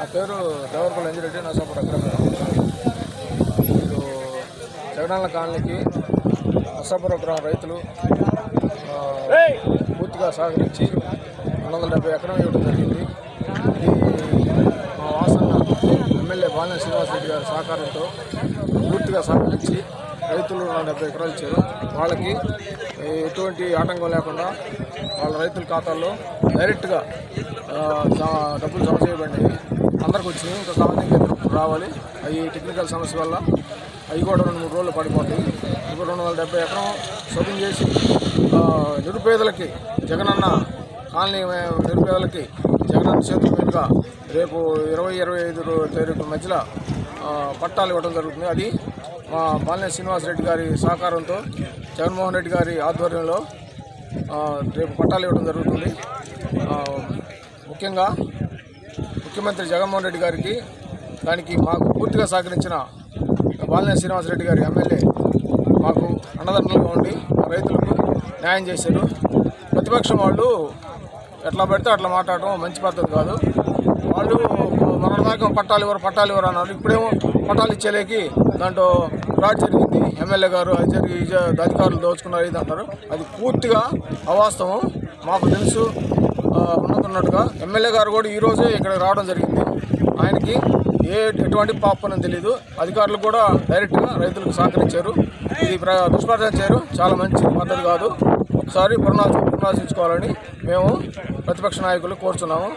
నా పేరు దేవరపల్లి అంజిరెడ్డి నరసాపుర అగ్రహారం ఇప్పుడు జగనాల కాలనీకి నరసాపుర గ్రామ రైతులు పూర్తిగా సహకరించి రెండు వందల డెబ్బై ఎకరం ఇవ్వడం జరిగింది. మా వాసన ఎమ్మెల్యే బాలిన శ్రీనివాసరెడ్డి గారి సహకారంతో పూర్తిగా సహకరించి రైతులు రెండు డెబ్బై ఎకరాలు ఇచ్చారు. వాళ్ళకి ఎటువంటి ఆటంకం లేకుండా వాళ్ళ రైతుల ఖాతాల్లో డైరెక్ట్గా డబ్బులు జమ చేయబడినాయి. అందరికి వచ్చినాయి ఇంకా కావాలని రావాలి. అవి టెక్నికల్ సమస్య వల్ల అవి కూడా రెండు మూడు రోజులు పడిపోతాయి. ఇప్పుడు రెండు వందల డెబ్బై ఎకరం శుభ్రం చేసి నిరుపేదలకి జగనన్న కాలనీ నిరుపేదలకి జగనన్న చేతుల మీదుగా రేపు ఇరవై ఇరవై ఐదు తారీఖు మధ్యలో పట్టాలు ఇవ్వడం జరుగుతుంది. అది మా బాలినేని శ్రీనివాసరెడ్డి గారి సహకారంతో జగన్మోహన్ రెడ్డి గారి ఆధ్వర్యంలో రేపు పట్టాలు ఇవ్వడం జరుగుతుంది. ముఖ్యంగా ముఖ్యమంత్రి జగన్మోహన్ రెడ్డి గారికి దానికి మాకు పూర్తిగా సహకరించిన బాలినేని శ్రీనివాసరెడ్డి గారి ఎమ్మెల్యే మాకు అన్నదండలుగా ఉండి రైతులకు న్యాయం చేశారు. ప్రతిపక్షం వాళ్ళు ఎట్లా పెడితే అట్లా మాట్లాడటం మంచి పద్ధతి కాదు. వాళ్ళు మన దాకా పట్టాలు ఇవ్వరు పట్టాలు ఇవ్వరు అన్నారు. ఇప్పుడేమో పట్టాలు ఇచ్చేలేకి దాంట్లో ఫ్రాడ్ జరిగింది. ఎమ్మెల్యే గారు అది జరిగి అధికారులు దోచుకున్నారు ఇది అంటారు. అది పూర్తిగా అవాస్తవం. మాకు తెలుసు. ఆ, ఎమ్మెల్యే గారు కూడా ఈరోజే ఇక్కడ రావడం జరిగింది. ఆయనకి ఏ ఎటువంటి పాపనం తెలియదు అధికారులు కూడా డైరెక్ట్గా రైతులకు సహకరించారు. ఇది ప్ర దుష్ప్రచారం చేయరు చాలా మంచి పద్ధతి కాదు. ఒకసారి పునరాలోచించుకోవాలని మేము ప్రతిపక్ష నాయకులు కోరుతున్నాము